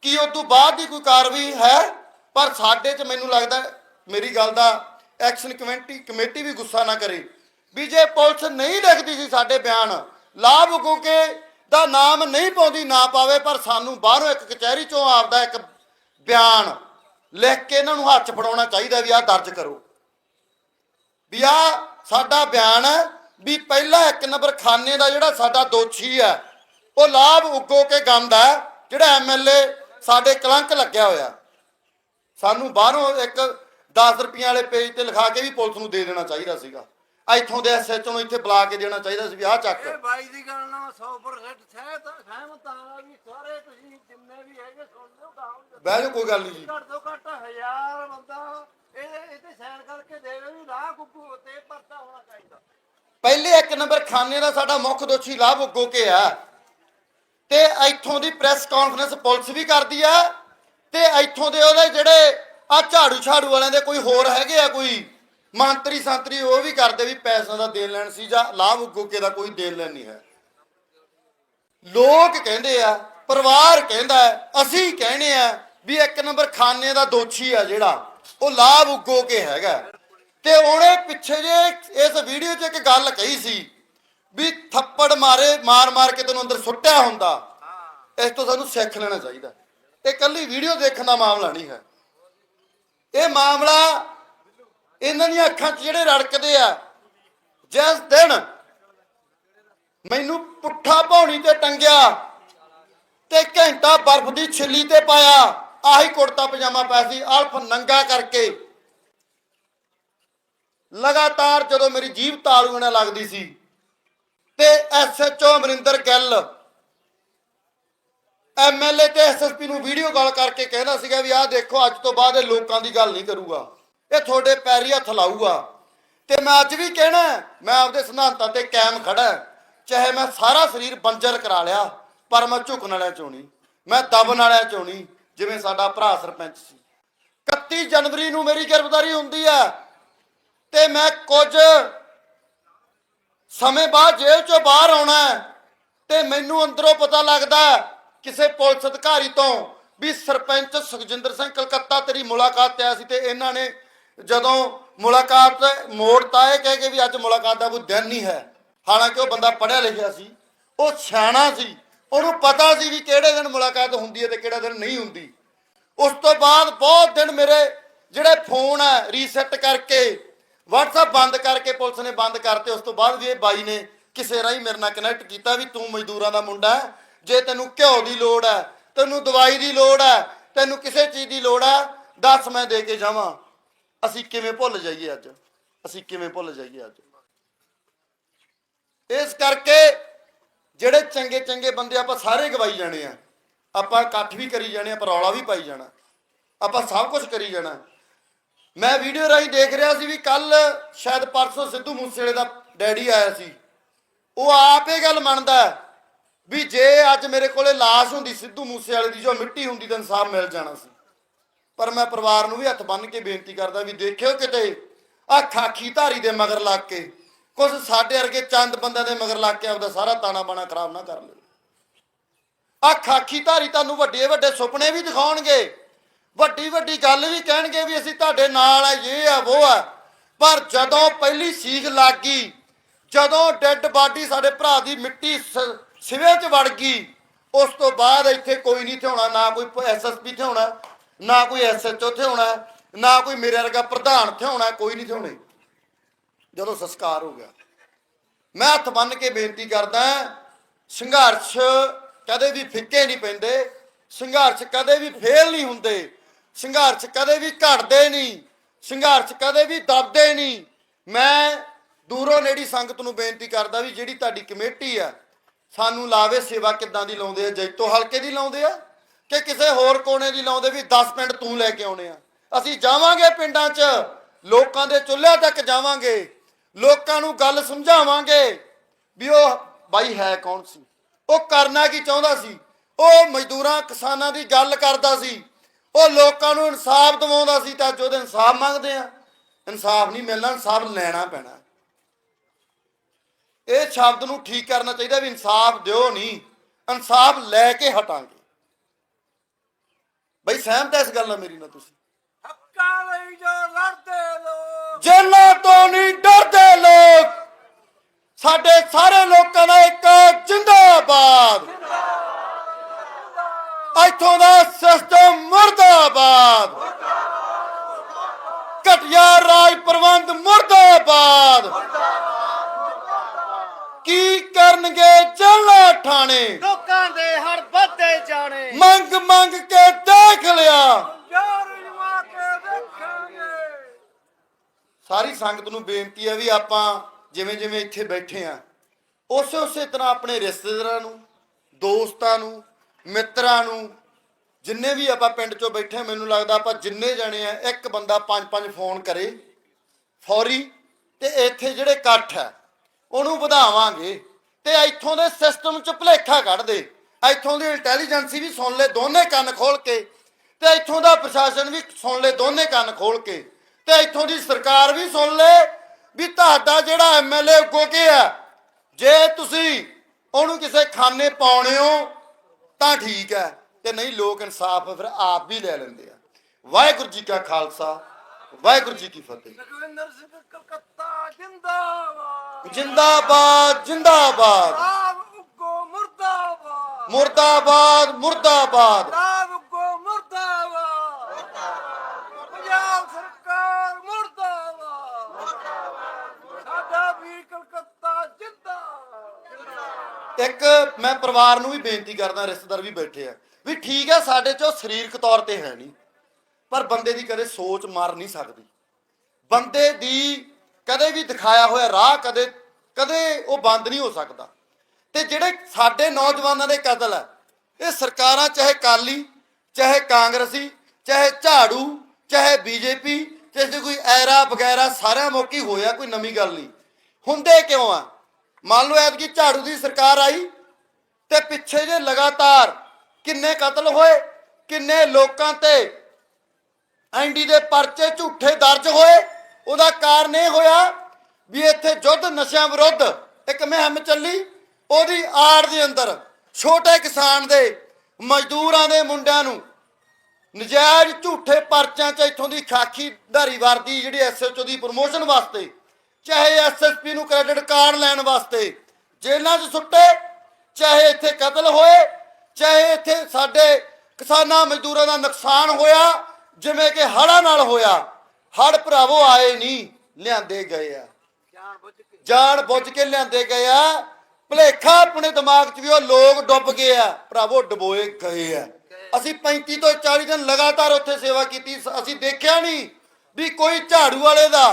ਕੀ ਉਸ ਤੋਂ ਬਾਅਦ ਦੀ ਕੋਈ ਕਾਰਵਾਈ ਹੈ? ਪਰ ਸਾਡੇ 'ਚ ਮੈਨੂੰ ਲੱਗਦਾ ਮੇਰੀ ਗੱਲ ਦਾ ਐਕਸ਼ਨ ਕਮੇਟੀ ਕਮੇਟੀ ਵੀ ਗੁੱਸਾ ਨਾ ਕਰੇ। ਵੀ ਜੇ ਪੁਲਿਸ ਨਹੀਂ ਲਿਖਦੀ ਸੀ ਸਾਡੇ ਬਿਆਨ ਲਾਭ ਕੇ ਦਾ ਨਾਮ ਨਹੀਂ ਪਾਉਂਦੀ, ਨਾ ਪਾਵੇ, ਪਰ ਸਾਨੂੰ ਬਾਹਰੋਂ ਇੱਕ ਕਚਹਿਰੀ ਚੋਂ ਆਪਦਾ ਇੱਕ ਬਿਆਨ ਲਿਖ ਕੇ ਇਹਨਾਂ ਨੂੰ ਹੱਥ ਫੜਾਉਣਾ ਚਾਹੀਦਾ ਵੀ ਆਹ ਦਰਜ ਕਰੋ। ਵੀ ਆ ਸਾਡਾ ਬਿਆਨ ਹੈ ਵੀ ਪਹਿਲਾ ਇੱਕ ਨੰਬਰ ਖਾਨੇ ਦਾ ਜਿਹੜਾ ਸਾਡਾ ਦੋਸ਼ੀ ਹੈ, ਉਹ ਲਾਭ ਉੱਗੋ ਕੇ ਗੰਦ ਹੈ, ਜਿਹੜਾ ਐਮਐਲਏ ਸਾਡੇ ਕਲੰਕ ਲੱਗਿਆ ਹੋਇਆ। ਸਾਨੂੰ ਬਾਹਰੋਂ ਇੱਕ 10 ਰੁਪਈਆਂ ਵਾਲੇ ਪੇਜ ਤੇ ਲਿਖਾ ਕੇ ਵੀ ਪੁਲਿਸ ਨੂੰ ਦੇ ਦੇਣਾ ਚਾਹੀਦਾ ਸੀਗਾ। ਇੱਥੋਂ ਦੇ ਐਸਐਚਓ ਨੂੰ ਇੱਥੇ ਬੁਲਾ ਕੇ ਦੇਣਾ ਚਾਹੀਦਾ ਸੀ ਵੀ ਆਹ ਚੱਕ। ਇਹ ਬਾਈ ਦੀ ਗੱਲ ਨਾਲ 100% ਸਹਿਮਤ ਸਹਿਮਤ ਆ ਵੀ ਸਾਰੇ ਤੁਸੀਂ ਜਿੰਨੇ ਵੀ ਹੈਗੇ ਸੁਣ ਲਿਓ ਗਾਉਂ ਬਹਿ ਜਾਓ ਕੋਈ ਗੱਲ ਨਹੀਂ ਜੀ। ਘੱਟ ਤੋਂ ਘੱਟ ਹਜ਼ਾਰ ਬੰਦਾ ਇਹ ਇਹ ਤੇ ਸਾਈਨ ਕਰਕੇ ਦੇਵੇ ਵੀ ਰਾਹ ਗੁੱਗੂ ਤੇ ਪਰਤਾ ਹੋਣਾ ਚਾਹੀਦਾ। ਪਹਿਲੇ ਇੱਕ ਨੰਬਰ ਖਾਨੇ ਦਾ ਸਾਡਾ ਮੁੱਖ ਦੋਸ਼ੀ ਲਾਭ ਉਗੋ ਕੇ ਆ। ਤੇ ਇੱਥੋਂ ਦੀ ਪ੍ਰੈਸ ਕਾਨਫਰੰਸ ਪੁਲਿਸ ਵੀ ਕਰਦੀ ਆ। ਤੇ ਇੱਥੋਂ ਦੇ ਉਹਦੇ ਜਿਹੜੇ ਆ ਝਾੜੂ ਝਾੜੂ ਵਾਲਿਆਂ ਦੇ ਕੋਈ ਹੋਰ ਹੈਗੇ ਆ ਕੋਈ? ਮੰਤਰੀ ਸੰਤਰੀ ਉਹ ਵੀ ਕਰਦੇ ਵੀ ਪੈਸਿਆਂ ਦਾ ਦੇਣ ਲੈਣ ਸੀ ਜਾਂ ਲਾਭ ਉਗੋ ਕੇ ਦਾ ਕੋਈ ਦੇਣ ਲੈਣ ਨਹੀਂ ਹੈ। ਲੋਕ ਕਹਿੰਦੇ ਆ, ਪਰਿਵਾਰ ਕਹਿੰਦਾ ਅਸੀਂ ਕਹਿੰਦੇ ਆ ਵੀ ਇੱਕ ਨੰਬਰ ਖਾਨੇ ਦਾ ਦੋਸ਼ੀ ਆ ਜਿਹੜਾ, ਉਹ ਲਾਭ ਉਗੋ ਕੇ ਹੈਗਾ। ਤੇ ਉਹਨੇ ਪਿੱਛੇ ਜੇ ਇਸ ਵੀਡੀਓ 'ਚ ਇੱਕ ਗੱਲ ਕਹੀ ਸੀ ਵੀ ਥੱਪੜ ਮਾਰੇ, ਮਾਰ ਮਾਰ ਕੇ ਤੈਨੂੰ ਅੰਦਰ ਸੁੱਟਿਆ ਹੁੰਦਾ। ਇਸ ਤੋਂ ਸਾਨੂੰ ਸਿੱਖ ਲੈਣਾ ਚਾਹੀਦਾ। ਇਹ ਕੱਲੀ ਵੀਡੀਓ ਦੇਖਣ ਦਾ ਮਾਮਲਾ ਨਹੀਂ ਹੈ। ਇਹ ਮਾਮਲਾ ਇਹਨਾਂ ਦੀਆਂ ਅੱਖਾਂ 'ਚ ਜਿਹੜੇ ਰੜਕਦੇ ਆ, ਜਿਸ ਦਿਨ ਮੈਨੂੰ ਪੁੱਠਾ ਭੌਣੀ ਤੇ ਟੰਗਿਆ ਤੇ ਘੰਟਾ ਬਰਫ਼ ਦੀ ਛਿੱਲੀ ਤੇ ਪਾਇਆ, ਆਹੀ ਕੁੜਤਾ ਪਜਾਮਾ ਪਾਇਆ ਸੀ, ਅਲਫ ਨੰਗਾ ਕਰਕੇ। ਲਗਾਤਾਰ ਜਦੋਂ ਮੇਰੀ ਜੀਭ ਤਾਲੂ ਨਾਲ ਲੱਗਦੀ ਸੀ ਤੇ ਐਸਐਚਓ ਅਮਰਿੰਦਰ ਗਿੱਲ ਐਮਐਲਏ ਤੇ ਐਸਐਸਪੀ ਨੂੰ ਵੀਡੀਓ ਕਾਲ ਕਰਕੇ ਕਹਿੰਦਾ ਸੀਗਾ ਵੀ ਆਹ ਦੇਖੋ, ਅੱਜ ਤੋਂ ਬਾਅਦ ਇਹ ਲੋਕਾਂ ਦੀ ਗੱਲ ਨਹੀਂ ਕਰੂਗਾ। ਇਹ ਤੁਹਾਡੇ ਪੈਰੀ ਹੱਥ ਲਾਊਗਾ। ਤੇ ਮੈਂ ਅੱਜ ਵੀ ਕਹਿਣਾ ਮੈਂ ਆਪਦੇ ਸਿਧਾਂਤਾਂ ਤੇ ਕਾਇਮ ਖੜਾ ਚਾਹੇ ਮੈਂ ਸਾਰਾ ਸਰੀਰ ਬੰਜਰ ਕਰਾ ਲਿਆ, ਪਰ ਮੈਂ ਝੁਕਣ ਵਾਲਿਆਂ ਚੋਂ ਨਹੀਂ, ਮੈਂ ਦਬਣ ਵਾਲਿਆਂ ਚੋਂ ਨਹੀਂ, ਜਿਵੇਂ ਸਾਡਾ ਭਰਾ ਸਰਪੰਚ ਸੀ। 31 ਜਨਵਰੀ ਨੂੰ ਮੇਰੀ ਗ੍ਰਿਫਤਾਰੀ ਹੁੰਦੀ ਹੈ, ਤੇ ਮੈਂ ਕੁਝ ਸਮੇਂ ਬਾਅਦ ਜੇਲ੍ਹ ਚੋਂ ਬਾਹਰ ਆਉਣਾ ਤੇ ਮੈਨੂੰ ਅੰਦਰੋਂ ਪਤਾ ਲੱਗਦਾ ਕਿਸੇ ਪੁਲਿਸ ਅਧਿਕਾਰੀ ਤੋਂ ਵੀ ਸਰਪੰਚ ਸੁਖਜਿੰਦਰ ਸਿੰਘ ਕਲਕੱਤਾ ਤੇਰੀ ਮੁਲਾਕਾਤ ਤੇ ਆਇਆ ਸੀ ਤੇ ਇਹਨਾਂ ਨੇ ਜਦੋਂ ਮੁਲਾਕਾਤ ਮੋੜਤਾ ਇਹ ਕਹਿ ਕੇ ਵੀ ਅੱਜ ਮੁਲਾਕਾਤ ਦਾ ਕੋਈ ਦਿਨ ਨਹੀਂ ਹੈ। ਹਾਲਾਂਕਿ ਉਹ ਬੰਦਾ ਪੜ੍ਹਿਆ ਲਿਖਿਆ ਸੀ, ਉਹ ਸਿਆਣਾ ਸੀ, ਉਹਨੂੰ ਪਤਾ ਸੀ ਵੀ ਕਿਹੜੇ ਦਿਨ ਮੁਲਾਕਾਤ ਹੁੰਦੀ ਹੈ ਤੇ ਕਿਹੜਾ ਦਿਨ ਨਹੀਂ ਹੁੰਦੀ। ਉਸ ਤੋਂ ਬਾਅਦ ਬਹੁਤ ਦਿਨ ਮੇਰੇ ਜਿਹੜੇ ਫੋਨ ਆ ਰੀਸੈਟ ਕਰਕੇ, WhatsApp ਬੰਦ ਕਰਕੇ, ਪੁਲਿਸ ਨੇ ਬੰਦ ਕਰਤੇ। ਉਸ ਤੋਂ ਬਾਅਦ ਵੀ ਇਹ ਬਾਈ ਨੇ ਕਿਸੇ ਰਾਹੀਂ ਮੇਰੇ ਨਾਲ ਕਨੈਕਟ ਕੀਤਾ ਵੀ ਤੂੰ ਮਜ਼ਦੂਰਾਂ ਦਾ ਮੁੰਡਾ ਹੈ, ਜੇ ਤੈਨੂੰ ਘਿਓ ਦੀ ਲੋੜ ਹੈ, ਤੈਨੂੰ ਦਵਾਈ ਦੀ ਲੋੜ ਹੈ, ਤੈਨੂੰ ਕਿਸੇ ਚੀਜ਼ ਦੀ ਲੋੜ ਹੈ, ਦੱਸ ਮੈਂ ਦੇ ਕੇ ਜਾਵਾਂ। ਅਸੀਂ ਕਿਵੇਂ ਭੁੱਲ ਜਾਈਏ ਅੱਜ? ਅਸੀਂ ਕਿਵੇਂ ਭੁੱਲ ਜਾਈਏ ਅੱਜ? ਇਸ ਕਰਕੇ ਜਿਹੜੇ ਚੰਗੇ ਚੰਗੇ ਬੰਦੇ ਆਪਾਂ ਸਾਰੇ ਗਵਾਈ ਜਾਣੇ ਆ। ਆਪਾਂ ਇਕੱਠ ਵੀ ਕਰੀ ਜਾਣੇ ਆ ਪਰ ਰੌਲਾ ਵੀ ਪਾਈ ਜਾਣਾ। ਆਪਾਂ ਸਭ ਕੁਝ ਕਰੀ ਜਾਣਾ। ਮੈਂ ਵੀਡੀਓ ਰਾਹੀਂ ਦੇਖ ਰਿਹਾ ਸੀ ਵੀ ਕੱਲ ਸ਼ਾਇਦ ਪਰਸੋਂ ਸਿੱਧੂ ਮੂਸੇਵਾਲੇ ਦਾ ਡੈਡੀ ਆਇਆ ਸੀ। ਉਹ ਆਪ ਇਹ ਗੱਲ ਮੰਨਦਾ ਵੀ ਜੇ ਅੱਜ ਮੇਰੇ ਕੋਲੇ ਲਾਸ਼ ਹੁੰਦੀ ਸਿੱਧੂ ਮੂਸੇਵਾਲੇ ਦੀ, ਜੋ ਮਿੱਟੀ ਹੁੰਦੀ, ਤਾਂ ਇਨਸਾਫ ਮਿਲ ਜਾਣਾ ਸੀ। ਪਰ ਮੈਂ ਪਰਿਵਾਰ ਨੂੰ ਵੀ ਹੱਥ ਬੰਨ੍ਹ ਕੇ ਬੇਨਤੀ ਕਰਦਾ ਵੀ ਦੇਖਿਓ ਕਿਤੇ ਆ ਖਾਕੀ ਧਾਰੀ ਦੇ ਮਗਰ ਲੱਗ ਕੇ ਕੁਝ ਸਾਡੇ ਵਰਗੇ ਚੰਦ ਬੰਦਿਆਂ ਦੇ ਮਗਰ ਲੱਗ ਕੇ ਆਪਦਾ ਸਾਰਾ ਤਾਣਾ ਬਾਣਾ ਖਰਾਬ ਨਾ ਕਰ ਲਓ ਆ ਖਾਕੀ ਧਾਰੀ ਤੁਹਾਨੂੰ ਵੱਡੇ ਵੱਡੇ ਸੁਪਨੇ ਵੀ ਦਿਖਾਉਣਗੇ, ਵੱਡੀ ਵੱਡੀ ਗੱਲ ਵੀ ਕਹਿਣਗੇ ਵੀ ਅਸੀਂ ਤੁਹਾਡੇ ਨਾਲ ਆ, ਇਹ ਆ, ਉਹ ਆ। ਪਰ ਜਦੋਂ ਪਹਿਲੀ ਸੀਖ ਲੱਗ ਗਈ, ਜਦੋਂ ਡੈੱਡ ਬਾਡੀ ਸਾਡੇ ਭਰਾ ਦੀ ਮਿੱਟੀ ਸਿਵੇ 'ਚ ਵੜ ਗਈ, ਉਸ ਤੋਂ ਬਾਅਦ ਇੱਥੇ ਕੋਈ ਨਹੀਂ ਥਿਆਉਣਾ ਨਾ ਕੋਈ ਐਸਐਸਪੀ ਥਿਆਉਣਾ ਨਾ ਕੋਈ ਐਸਐਚਓ ਹੋਣਾ ਨਾ ਕੋਈ ਮੇਰੇ ਵਰਗਾ ਪ੍ਰਧਾਨ ਥਿਆਉਣਾ ਕੋਈ ਨਹੀਂ ਥਿਆਉਣੇ ਜਦੋਂ ਸੰਸਕਾਰ ਹੋ ਗਿਆ। ਮੈਂ ਹੱਥ ਬੰਨ ਕੇ ਬੇਨਤੀ ਕਰਦਾ ਸੰਘਰਸ਼ ਕਦੇ ਵੀ ਫਿੱਕੇ ਨਹੀਂ ਪੈਂਦੇ, ਸੰਘਰਸ਼ ਕਦੇ ਵੀ ਫੇਲ ਨਹੀਂ ਹੁੰਦੇ, ਸੰਘਰਸ਼ ਕਦੇ ਵੀ ਘਟਦੇ ਨਹੀਂ, ਸੰਘਰਸ਼ ਕਦੇ ਵੀ ਦਬਦੇ ਨਹੀਂ। ਮੈਂ ਦੂਰੋਂ ਨੇੜੀ ਸੰਗਤ ਨੂੰ ਬੇਨਤੀ ਕਰਦਾ ਵੀ ਜਿਹੜੀ ਤੁਹਾਡੀ ਕਮੇਟੀ ਆ ਸਾਨੂੰ ਲਾਵੇ ਸੇਵਾ ਕਿੱਦਾਂ ਦੀ ਲਾਉਂਦੇ ਆ, ਜੈਤੋ ਹਲਕੇ ਦੀ ਲਾਉਂਦੇ ਆ ਕਿ ਕਿਸੇ ਹੋਰ ਕੋਨੇ ਦੀ ਲਾਉਂਦੇ ਵੀ 10 ਪਿੰਡ ਤੂੰ ਲੈ ਕੇ ਆਉਣੇ ਆ। ਅਸੀਂ ਜਾਵਾਂਗੇ ਪਿੰਡਾਂ 'ਚ, ਲੋਕਾਂ ਦੇ ਚੁੱਲ੍ਹਿਆਂ ਤੱਕ ਜਾਵਾਂਗੇ, ਲੋਕਾਂ ਨੂੰ ਗੱਲ ਸਮਝਾਵਾਂਗੇ ਵੀ ਉਹ ਬਾਈ ਹੈ ਕੌਣ ਸੀ? ਉਹ ਕਰਨਾ ਕੀ ਚਾਹੁੰਦਾ ਸੀ? ਉਹ ਮਜ਼ਦੂਰਾਂ, ਕਿਸਾਨਾਂ ਦੀ ਗੱਲ ਕਰਦਾ ਸੀ। ਉਹ ਲੋਕਾਂ ਨੂੰ ਇਨਸਾਫ ਦਿਵਾਉਂਦਾ ਸੀ ਤਾਂ ਅੱਜ ਉਹਦੇ ਇਨਸਾਫ ਮੰਗਦੇ ਆ। ਇਨਸਾਫ ਨਹੀਂ ਮਿਲਣਾ, ਇਨਸਾਫ ਲੈਣਾ ਪੈਣਾ। ਇਹ ਸ਼ਬਦ ਨੂੰ ਠੀਕ ਕਰਨਾ ਚਾਹੀਦਾ ਵੀ ਇਨਸਾਫ ਦਿਓ ਨਹੀਂ, ਇਨਸਾਫ ਲੈ ਕੇ ਹਟਾਂਗੇ। ਬਈ ਸਹਿਮਤ ਇਸ ਗੱਲ ਨਾਲ ਮੇਰੀ ਨਾਲ ਤੁਸੀਂ? ਹੱਕਾਂ ਲਈ ਜੋ ਲੜਦੇ ਲੋਕ। ਜੇਲਾਂ ਤੋਂ ਨਹੀਂ ਡਰਦੇ ਲੋਕ ਸਾਡੇ ਸਾਰੇ ਲੋਕਾਂ ਦਾ ਇੱਕ ਜਿੰਦਾਬਾਦ। ਇੱਥੋਂ ਦਾ ਸਿਸਟਮ ਮੁਰਦਾਬਾਦ। ਘਟਿਆ ਰਾਜ ਪ੍ਰਬੰਧ ਮੁਰਦਾਬਾਦ। ਕੀ ਕਰਨਗੇ ਜੇਲਾਂ ਠਾਣੇ ਲੋਕਾਂ ਦੇ ਹਰ ਵੱਧੇ ਜਾਣੇ। ਮੰਗ ਮੰਗ ਕੇ ਦੇਖ ਲਿਆ। ਕੇ ਦੇਖਾਂਗੇ ਸਾਰੀ ਸੰਗਤ ਨੂੰ ਬੇਨਤੀ ਹੈ ਵੀ ਆਪਾਂ ਜਿਵੇਂ ਜਿਵੇਂ ਇੱਥੇ ਬੈਠੇ ਆ ਉਸੇ ਉਸੇ ਤਰ੍ਹਾਂ ਆਪਣੇ ਰਿਸ਼ਤੇਦਾਰਾਂ ਨੂੰ ਦੋਸਤਾਂ ਨੂੰ ਮਿੱਤਰਾਂ ਨੂੰ ਜਿੰਨੇ ਵੀ ਆਪਾਂ ਪਿੰਡ ਚੋਂ ਬੈਠੇ ਮੈਨੂੰ ਲੱਗਦਾ ਆਪਾਂ ਜਿੰਨੇ ਜਾਣੇ ਆ ਇੱਕ ਬੰਦਾ ਪੰਜ ਪੰਜ ਫੋਨ ਕਰੇ ਫੌਰੀ ਤੇ ਇੱਥੇ ਜਿਹੜੇ ਇਕੱਠ ਹੈ ਉਹਨੂੰ ਵਧਾਵਾਂਗੇ ਤੇ ਇੱਥੋਂ ਦੇ ਸਿਸਟਮ ਚ ਭੁਲੇਖਾ ਕੱਢ ਦੇ ਇੱਥੋਂ ਦੀ ਇੰਟੈਲੀਜੈਂਸੀ ਵੀ ਸੁਣ ਲੈ ਦੋਨੇ ਕੰਨ ਖੋਲ ਕੇ ਤੇ ਇੱਥੋਂ ਦਾ ਪ੍ਰਸ਼ਾਸਨ ਵੀ ਸੁਣ ਲੈ ਦੋਨੇ ਕੰਨ ਖੋਲ ਕੇ। ਤੇ ਇੱਥੋਂ ਦੀ ਸਰਕਾਰ ਵੀ ਸੁਣ ਲੈ ਵੀ ਤੁਹਾਡਾ ਜਿਹੜਾ ਐਮਐਲਏ ਕੇ ਆ ਜੇ ਤੁਸੀਂ ਉਹਨੂੰ ਕਿਸੇ ਖਾਨੇ ਪਾਉਣੇ ਹੋ ਤਾਂ ਠੀਕ ਹੈ। ਤੇ ਨਹੀਂ ਲੋਕ ਇਨਸਾਫ ਫਿਰ ਆਪ ਵੀ ਲੈ ਲੈਂਦੇ ਆ। ਵਾਹਿਗੁਰੂ ਜੀ ਕਾ ਖਾਲਸਾ ਵਾਹਿਗੁਰੂ ਜੀ ਕੀ ਫਤਿਹ। ਲਖਵਿੰਦਰ ਸਿੰਘ ਕਲਕੱਤਾ ਜਿੰਦਾਬਾਦ। ਜਿੰਦਾਬਾਦ ਜਿੰਦਾਬਾਦ। ਮੁਰਦਾਬਾਦ। ਮੁਰਦਾਬਾਦ ਮੁਰਦਾਬਾਦ। ਮੁਰਦਾਬਾਦ। ਪੰਜਾਬ ਸਰਕਾਰ ਮੁਰਦਾਬਾਦ। ਸਾਡਾ ਵੀ ਕਲਕੱਤਾ ਜਿੰਦਾਬਾਦ। ਇੱਕ ਮੈਂ ਪਰਿਵਾਰ ਨੂੰ ਵੀ ਬੇਨਤੀ ਕਰਦਾ, ਰਿਸ਼ਤੇਦਾਰ ਵੀ ਬੈਠੇ ਆ, ਵੀ ਠੀਕ ਹੈ ਸਾਡੇ ਚੋਂ ਸਰੀਰਕ ਤੌਰ ਤੇ ਹੈ ਨਹੀਂ, ਪਰ ਬੰਦੇ ਦੀ ਕਦੇ ਸੋਚ ਮਾਰ ਨਹੀਂ ਸਕਦੀ। ਬੰਦੇ ਦੀ ਕਦੇ ਵੀ ਦਿਖਾਇਆ ਹੋਇਆ ਰਾਹ ਕਦੇ ਕਦੇ ਉਹ ਬੰਦ ਨਹੀਂ ਹੋ ਸਕਦਾ। ਤੇ ਜਿਹੜੇ ਸਾਡੇ ਨੌਜਵਾਨਾਂ ਦੇ ਕਤਲ ਹੈ ਇਹ ਸਰਕਾਰਾਂ ਚਾਹੇ ਕਾਲੀ ਚਾਹੇ ਕਾਂਗਰਸੀ, ਚਾਹੇ ਝਾੜੂ, ਚਾਹੇ ਬੀਜੇਪੀ ਕਿਸੇ ਦੀ ਕੋਈ ਐਰਾ ਵਗੈਰਾ ਸਾਰਿਆਂ ਮੌਕੀ ਹੋਇਆ, ਕੋਈ ਨਵੀਂ ਗੱਲ ਨਹੀਂ। ਹੁੰਦੇ ਕਿਉਂ ਆ? ਮੰਨ ਲਓ ਐਤਕੀ ਝਾੜੂ ਦੀ ਸਰਕਾਰ ਆਈ ਤੇ ਪਿੱਛੇ ਜੇ ਲਗਾਤਾਰ ਕਿੰਨੇ ਕਤਲ ਹੋਏ, ਕਿੰਨੇ ਲੋਕਾਂ ਤੇ ਐਂਡੀ ਦੇ ਪਰਚੇ ਝੂਠੇ ਦਰਜ ਹੋਏ, ਉਹਦਾ ਕਾਰਨ ਇਹ ਹੋਇਆ ਵੀ ਇੱਥੇ ਜੁੱਧ ਨਸ਼ਿਆਂ ਵਿਰੁੱਧ ਇੱਕ ਮੁਹਿੰਮ ਚੱਲੀ, ਉਹਦੀ ਆੜ ਦੇ ਅੰਦਰ ਛੋਟੇ ਕਿਸਾਨ ਦੇ, ਮਜ਼ਦੂਰਾਂ ਦੇ ਮੁੰਡਿਆਂ ਨੂੰ ਨਜਾਇਜ਼ ਝੂਠੇ ਪਰਚਿਆਂ 'ਚ ਇੱਥੋਂ ਦੀ ਖਾਕੀ ਧਾਰੀ ਵਰਦੀ ਜਿਹੜੀ ਐਸਐਚਓ ਦੀ ਪ੍ਰਮੋਸ਼ਨ ਵਾਸਤੇ, ਚਾਹੇ ਐਸਐਸਪੀ ਨੂੰ ਕ੍ਰੈਡਿਟ ਕਾਰਡ ਲੈਣ ਵਾਸਤੇ, ਜੇਲ੍ਹਾਂ 'ਚ ਸੁੱਟੇ, ਚਾਹੇ ਇੱਥੇ ਕਤਲ ਹੋਏ, ਚਾਹੇ ਇੱਥੇ ਸਾਡੇ ਕਿਸਾਨਾਂ ਮਜ਼ਦੂਰਾਂ ਦਾ ਨੁਕਸਾਨ ਹੋਇਆ, ਜਿਵੇਂ ਕਿ ਹੜ੍ਹਾਂ ਨਾਲ ਹੋਇਆ ਹੜ ਭਰਾਵੋ ਆਏ ਨਹੀਂ ਲਿਆਂਦੇ ਗਏ ਆ। ਜਾਣ ਬੁੱਝ ਕੇ ਲਿਆਂਦੇ ਗਏ ਆ। ਭਲੇਖਾ ਆਪਣੇ ਦਿਮਾਗ 'ਚ ਵੀ ਉਹ ਲੋਕ ਡੁੱਬ ਗਏ ਆ, ਭਰਾਵੋ ਡਬੋਏ ਗਏ ਆ। ਅਸੀਂ 35 ਤੋਂ 40 ਦਿਨ ਲਗਾਤਾਰ ਉੱਥੇ ਸੇਵਾ ਕੀਤੀ। ਅਸੀਂ ਦੇਖਿਆ ਨਹੀਂ ਵੀ ਕੋਈ ਝਾੜੂ ਵਾਲੇ ਦਾ,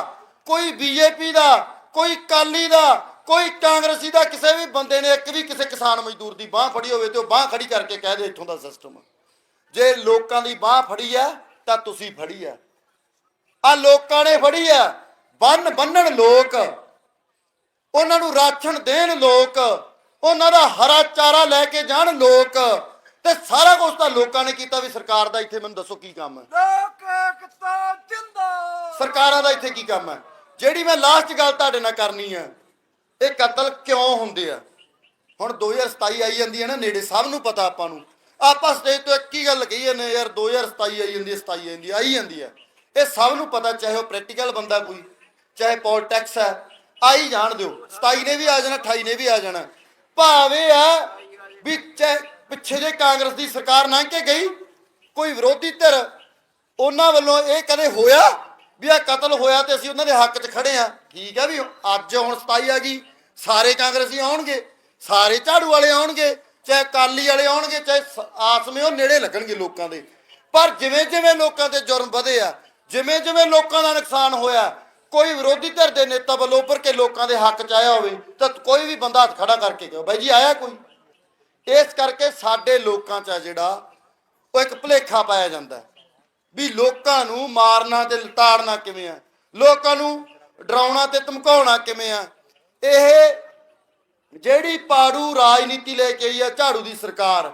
ਕੋਈ ਬੀਜੇਪੀ ਦਾ, ਕੋਈ ਕਾਲੀ ਦਾ, ਕੋਈ ਕਾਂਗਰਸੀ ਦਾ ਕਿਸੇ ਵੀ ਬੰਦੇ ਨੇ ਇੱਕ ਵੀ ਕਿਸੇ ਕਿਸਾਨ ਮਜ਼ਦੂਰ ਦੀ ਬਾਹ ਫੜੀ ਹੋਵੇ ਤੇ ਉਹ ਬਾਹ ਖੜੀ ਕਰਕੇ ਕਹਿ ਦੇ ਇੱਥੋਂ ਦਾ ਸਿਸਟਮ ਜੇ ਲੋਕਾਂ ਦੀ ਬਾਹ ਫੜੀ ਆ ਤਾਂ ਤੁਸੀਂ ਫੜੀ ਆ ਆ ਲੋਕਾਂ ਨੇ ਫੜੀ ਆ ਬੰਨ ਬੰਨਣ ਲੋਕ, ਉਹਨਾਂ ਨੂੰ ਰਾਸ਼ਨ ਦੇਣ ਲੋਕ, ਉਹਨਾਂ ਦਾ ਹਰਾ ਚਾਰਾ ਲੈ ਕੇ ਜਾਣ ਲੋਕ ਤੇ ਸਾਰਾ ਕੁਝ ਤਾਂ ਲੋਕਾਂ ਨੇ ਕੀਤਾ ਵੀ ਸਰਕਾਰ ਦਾ ਇੱਥੇ ਮੈਨੂੰ ਦੱਸੋ ਕੀ ਕੰਮ ਹੈ? ਲੋਕ ਏਕਤਾ ਜਿੰਦਾ। ਸਰਕਾਰਾਂ ਦਾ ਇੱਥੇ ਕੀ ਕੰਮ ਹੈ? ਜਿਹੜੀ ਮੈਂ ਲਾਸਟ ਗੱਲ ਤੁਹਾਡੇ ਨਾਲ ਕਰਨੀ ਆ ਇਹ ਕਤਲ ਕਿਉਂ ਹੁੰਦੇ ਆ? ਹੁਣ 2027 ਆਈ ਜਾਂਦੀ ਹੈ ਨਾ ਨੇੜੇ ਸਭ ਨੂੰ ਪਤਾ ਆਪਾਂ ਨੂੰ। ਆਪਾਂ ਸਟੇਜ ਤੋਂ ਇੱਕ ਹੀ ਗੱਲ ਕਹੀ ਨੇ ਯਾਰ 2027 ਆਈ ਜਾਂਦੀ ਹੈ 27 ਆਈ ਜਾਂਦੀ ਹੈ, ਆਈ ਜਾਂਦੀ ਹੈ। ਇਹ ਸਭ ਨੂੰ ਪਤਾ ਚਾਹੇ ਉਹ ਪ੍ਰੈਕਟੀਕਲ ਬੰਦਾ ਕੋਈ ਚਾਹੇ ਪੋਲਿਟਿਕਸ ਹੈ ਆਈ ਜਾਣ ਦਿਓ। 27 ਨੇ ਵੀ ਆ ਜਾਣਾ 28 ਨੇ ਵੀ ਆ ਜਾਣਾ। ਭਾਵੇਂ ਆ ਵੀ ਚਾਹੇ ਪਿੱਛੇ ਜੇ ਕਾਂਗਰਸ ਦੀ ਸਰਕਾਰ ਲੰਘ ਕੇ ਗਈ, ਕੋਈ ਵਿਰੋਧੀ ਧਿਰ ਉਹਨਾਂ ਵੱਲੋਂ ਇਹ ਕਦੇ ਹੋਇਆ ਵੀ ਆ ਕਤਲ ਹੋਇਆ ਤੇ ਅਸੀਂ ਉਹਨਾਂ ਦੇ ਹੱਕ 'ਚ ਖੜੇ ਆ ਠੀਕ ਹੈ ਵੀ ਅੱਜ ਹੁਣ 27 ਆ ਗਈ, ਸਾਰੇ ਕਾਂਗਰਸੀ ਆਉਣਗੇ, ਸਾਰੇ ਝਾੜੂ ਵਾਲੇ ਆਉਣਗੇ, ਚਾਹੇ ਕਾਲੀ ਵਾਲੇ ਆਉਣਗੇ, ਚਾਹੇ ਆਸਮੇ ਉਹ ਨੇੜੇ ਲੱਗਣਗੇ ਲੋਕਾਂ ਦੇ। ਪਰ ਜਿਵੇਂ ਜਿਵੇਂ ਲੋਕਾਂ ਤੇ ਜੁਰਮ ਵਧੇ ਆ ਜਿਵੇਂ ਜਿਵੇਂ ਲੋਕਾਂ ਦਾ ਨੁਕਸਾਨ ਹੋਇਆ, ਕੋਈ ਵਿਰੋਧੀ ਧਿਰ ਦੇ ਨੇਤਾ ਵੱਲੋਂ ਉੱਪਰ ਕੇ ਲੋਕਾਂ ਦੇ ਹੱਕ 'ਚ ਆਇਆ ਹੋਵੇ, ਤਾਂ ਕੋਈ ਵੀ ਬੰਦਾ ਹੱਥ ਖੜਾ ਕਰਕੇ ਕਹੋ, ਬਾਈ ਜੀ ਆਇਆ ਕੋਈ? ਇਸ ਕਰਕੇ ਸਾਡੇ ਲੋਕਾਂ 'ਚ ਆ ਜਿਹੜਾ, ਉਹ ਇੱਕ ਭੁਲੇਖਾ ਪਾਇਆ ਜਾਂਦਾ ਵੀ ਲੋਕਾਂ ਨੂੰ ਮਾਰਨਾ ਤੇ ਲਤਾੜਨਾ ਕਿਵੇਂ ਆ? ਲੋਕਾਂ ਨੂੰ ਡਰਾਉਣਾ ਤੇ ਧਮਕਾਉਣਾ ਕਿਵੇਂ ਆ? ਇਹ ਜਿਹੜੀ ਪਾੜੂ ਰਾਜਨੀਤੀ ਲੈ ਕੇ ਆਈ ਆ ਝਾੜੂ ਦੀ ਸਰਕਾਰ,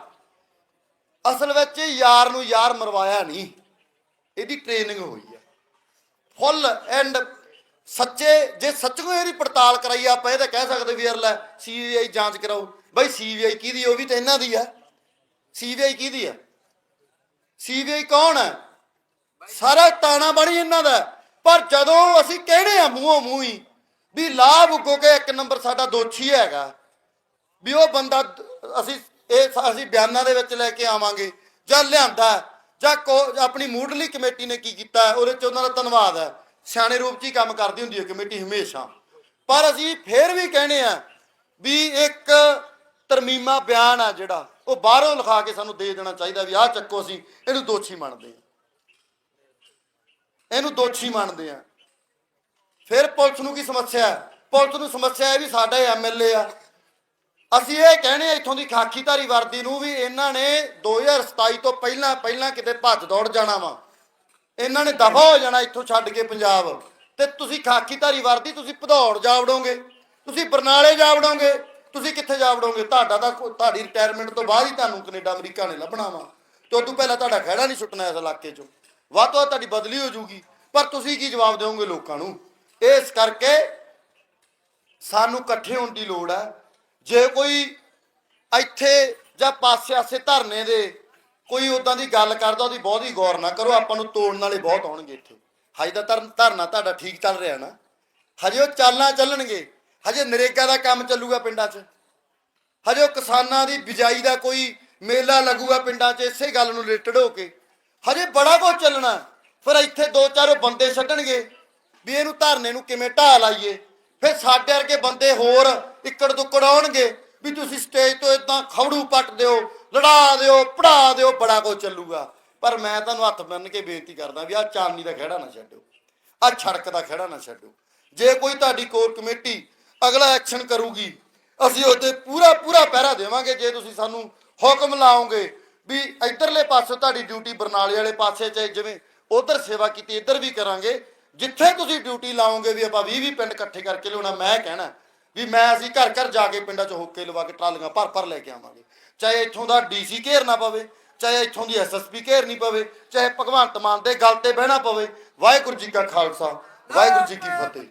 ਅਸਲ ਵਿੱਚ ਯਾਰ ਨੂੰ ਯਾਰ ਮਰਵਾਇਆ ਨਹੀਂ। ਇਹਦੀ ਟ੍ਰੇਨਿੰਗ ਹੋਈ ਆ। ਫੁੱਲ ਐਂਡ ਸੱਚੇ, ਜੇ ਸੱਚੋ ਇਹਦੀ ਪੜਤਾਲ ਕਰਾਈ ਆਪਾਂ ਇਹ ਤਾਂ ਕਹਿ ਸਕਦੇ ਵੀ ਯਾਰ ਲੈ ਸੀਬੀਆਈ ਜਾਂਚ ਕਰਾਓ। ਬਈ ਸੀਬੀਆਈ ਕਿਹਦੀ ਉਹ ਵੀ ਤਾਂ ਇਹਨਾਂ ਦੀ ਆ। ਸੀਬੀਆਈ ਕਿਹਦੀ ਆ? ਸੀਬੀਆਈ ਕੌਣ ਹੈ ਸਾਰਾ ਤਾਣਾ ਬਣੀ ਇਹਨਾਂ ਦਾ। ਪਰ ਜਦੋਂ ਅਸੀਂ ਕਹਿਣੇ ਆ ਮੂੰਹੋਂ ਮੂੰਹ ਹੀ, ਵੀ ਲਾਭ ਉੱਗੋ ਕੇ ਇੱਕ ਨੰਬਰ ਸਾਡਾ ਦੋਸ਼ੀ ਹੈਗਾ। ਵੀ ਉਹ ਬੰਦਾ ਅਸੀਂ, ਇਹ ਅਸੀਂ ਬਿਆਨਾਂ ਦੇ ਵਿੱਚ ਲੈ ਕੇ ਆਵਾਂਗੇ, ਜਾਂ ਲਿਆਂਦਾ, ਜਾਂ ਕੋ- ਆਪਣੀ ਮੂਡਲੀ ਕਮੇਟੀ ਨੇ ਕੀ ਕੀਤਾ, ਉਹਦੇ ਚ ਉਹਨਾਂ ਦਾ ਧੰਨਵਾਦ ਹੈ। ਸਿਆਣੇ ਰੂਪ ਚ ਹੀ ਕੰਮ ਕਰਦੀ ਹੁੰਦੀ ਹੈ ਕਮੇਟੀ ਹਮੇਸ਼ਾ। ਪਰ ਅਸੀਂ ਫੇਰ ਵੀ ਕਹਿੰਦੇ ਆ ਵੀ ਇੱਕ ਤਰਮੀਮਾ ਬਿਆਨ ਆ ਜਿਹੜਾ, ਉਹ ਬਾਹਰੋਂ ਲਿਖਾ ਕੇ ਸਾਨੂੰ ਦੇ ਦੇਣਾ ਚਾਹੀਦਾ ਵੀ ਆਹ ਚੱਕੋ ਅਸੀਂ, ਇਹਨੂੰ ਦੋਸ਼ੀ ਮੰਨਦੇ ਆ। ਇਹਨੂੰ ਦੋਸ਼ੀ ਮੰਨਦੇ ਆ। ਫਿਰ ਪੁਲਿਸ ਨੂੰ ਕੀ ਸਮੱਸਿਆ ਹੈ? ਪੁਲਿਸ ਨੂੰ ਸਮੱਸਿਆ ਇਹ ਵੀ ਸਾਡਾ ਐਮਐਲਏ ਆ। ਅਸੀਂ ਇਹ ਕਹਿੰਦੇ ਆ, ਇੱਥੋਂ ਦੀ ਖਾਕੀਧਾਰੀ ਵਰਦੀ ਨੂੰ ਵੀ ਇਹਨਾਂ ਨੇ 2027 ਤੋਂ ਪਹਿਲਾਂ ਪਹਿਲਾਂ ਕਿਤੇ ਭੱਜ ਦੌੜ ਜਾਣਾ ਵਾ। ਇਹਨਾਂ ਨੇ ਦਫਾ ਹੋ ਜਾਣਾ ਇੱਥੋਂ ਛੱਡ ਕੇ ਪੰਜਾਬ। ਤੇ ਤੁਸੀਂ ਖਾਕੀਧਾਰੀ ਵਰਦੀ ਤੁਸੀਂ ਭਦੌੜ ਜਾ ਵੜੋਗੇ, ਤੁਸੀਂ ਬਰਨਾਲੇ ਜਾ ਵੜੋਗੇ ਤੁਸੀਂ ਕਿੱਥੇ ਜਾ ਵੜੋਗੇ? ਤੁਹਾਡਾ ਤਾਂ ਤੁਹਾਡੀ ਰਿਟਾਇਰਮੈਂਟ ਤੋਂ ਬਾਅਦ ਹੀ ਤੁਹਾਨੂੰ ਕੈਨੇਡਾ, ਅਮਰੀਕਾ ਨੇ ਲੱਭਣਾ ਵਾ। ਤੇ ਉਦੋਂ ਪਹਿਲਾਂ ਤੁਹਾਡਾ ਖਹਿੜਾ ਨਹੀਂ ਸੁੱਟਣਾ ਇਸ ਇਲਾਕੇ 'ਚੋਂ। ਵੱਧ ਤੋਂ ਵੱਧ ਤੁਹਾਡੀ ਬਦਲੀ ਹੋ ਜਾਊਗੀ। ਪਰ ਤੁਸੀਂ ਕੀ ਜਵਾਬ ਦਿਓਗੇ ਲੋਕਾਂ ਨੂੰ? ਇਸ ਕਰਕੇ ਸਾਨੂੰ ਇਕੱਠੇ ਹੋਣ ਦੀ ਲੋੜ ਹੈ। ਜੇ ਕੋਈ ਇੱਥੇ ਜਾਂ ਪਾਸੇ-ਆਸੇ ਧਰਨੇ ਦੇ ਕੋਈ ਉਦਾਂ ਦੀ ਗੱਲ ਕਰਦਾ, ਉਹਦੀ ਬਹੁਤੀ ਗੌਰ ਨਾ ਕਰੋ। ਆਪਾਂ ਨੂੰ ਤੋੜਨ ਵਾਲੇ ਬਹੁਤ ਆਉਣਗੇ ਇੱਥੇ। ਹਜੇ ਤਾਂ ਧਰਨ ਧਰਨਾ ਤੁਹਾਡਾ ਠੀਕ ਚੱਲ ਰਿਹਾ ਨਾ। ਹਜੇ ਉਹ ਚਾਲਾਂ ਚੱਲਣਗੇ। ਹਜੇ ਨਰੇਗਾ ਦਾ ਕੰਮ ਚੱਲੂਗਾ ਪਿੰਡਾਂ 'ਚ। ਹਜੇ ਉਹ ਕਿਸਾਨਾਂ ਦੀ ਬਿਜਾਈ ਦਾ ਕੋਈ ਮੇਲਾ ਲੱਗੂਗਾ ਪਿੰਡਾਂ 'ਚ, ਇਸੇ ਗੱਲ ਨੂੰ ਰਿਲੇਟਡ ਹੋ ਕੇ। ਹਜੇ ਬੜਾ ਕੁਝ ਚੱਲਣਾ। ਫਿਰ ਇੱਥੇ ਦੋ ਚਾਰ ਬੰਦੇ ਛੱਡਣਗੇ ਵੀ ਇਹਨੂੰ ਧਰਨੇ ਨੂੰ ਕਿਵੇਂ ਢਾਹ ਲਾਈਏ। ਫਿਰ ਸਾਡੇ ਵਰਗੇ ਬੰਦੇ ਹੋਰ ਇੱਕੜ ਦੁੱਕੜ ਆਉਣਗੇ ਵੀ ਤੁਸੀਂ ਸਟੇਜ ਤੋਂ ਇਦਾਂ ਖਵੜੂ ਪੱਟ ਦਿਓ, ਲੜਾ ਦਿਓ, ਪੜਾ ਦਿਓ, ਬੜਾ ਕੁਝ ਚੱਲੂਗਾ। ਪਰ ਮੈਂ ਤੁਹਾਨੂੰ ਹੱਥ ਬੰਨ ਕੇ ਬੇਨਤੀ ਕਰਦਾ ਵੀ ਆਹ ਚਾਂਦਨੀ ਦਾ ਖਹਿੜਾ ਨਾ ਛੱਡੋ। ਆਹ ਛੜਕ ਦਾ ਖਹਿੜਾ ਨਾ ਛੱਡੋ। ਜੇ ਕੋਈ ਤੁਹਾਡੀ ਕੋਰ ਕਮੇਟੀ ਅਗਲਾ ਐਕਸ਼ਨ ਕਰੂਗੀ। ਅਸੀਂ ਉਹਦੇ ਪੂਰਾ ਪੂਰਾ ਪਹਿਰਾ ਦੇਵਾਂਗੇ ਜੇ ਤੁਸੀਂ ਸਾਨੂੰ ਹੁਕਮ ਲਾਓਗੇ ਵੀ ਇਧਰਲੇ ਪਾਸੇ ਤੁਹਾਡੀ ਡਿਊਟੀ ਬਰਨਾਲੇ ਵਾਲੇ ਪਾਸੇ ਚ ਜਿਵੇਂ ਉਧਰ ਸੇਵਾ ਕੀਤੀ ਇੱਧਰ ਵੀ ਕਰਾਂਗੇ। ਜਿੱਥੇ ਤੁਸੀਂ ਡਿਊਟੀ ਲਾਓਗੇ ਵੀ ਆਪਾਂ 20 20 ਪਿੰਡ ਇਕੱਠੇ ਕਰਕੇ ਲਿਆਉਣਾ, ਮੈਂ ਕਹਿਣਾ ਵੀ ਮੈਂ ਅਸੀਂ ਘਰ ਘਰ ਜਾ ਕੇ ਪਿੰਡਾਂ 'ਚ ਹੋਕੇ ਲਵਾ ਕੇ ਟਰਾਲੀਆਂ ਭਰ ਭਰ ਲੈ ਕੇ ਆਵਾਂਗੇ। ਚਾਹੇ ਇੱਥੋਂ ਦਾ ਡੀਸੀ ਘੇਰਨਾ ਪਵੇ, ਚਾਹੇ ਇੱਥੋਂ ਦੀ ਐਸਐਸਪੀ ਘੇਰਨੀ ਪਵੇ, ਚਾਹੇ ਭਗਵੰਤ ਮਾਨ ਦੇ ਗੱਲ ਤੇ ਬਹਿਣਾ ਪਵੇ। ਵਾਹਿਗੁਰੂ ਜੀ ਕਾ ਖਾਲਸਾ, ਵਾਹਿਗੁਰੂ ਜੀ ਕੀ ਫਤਿਹ।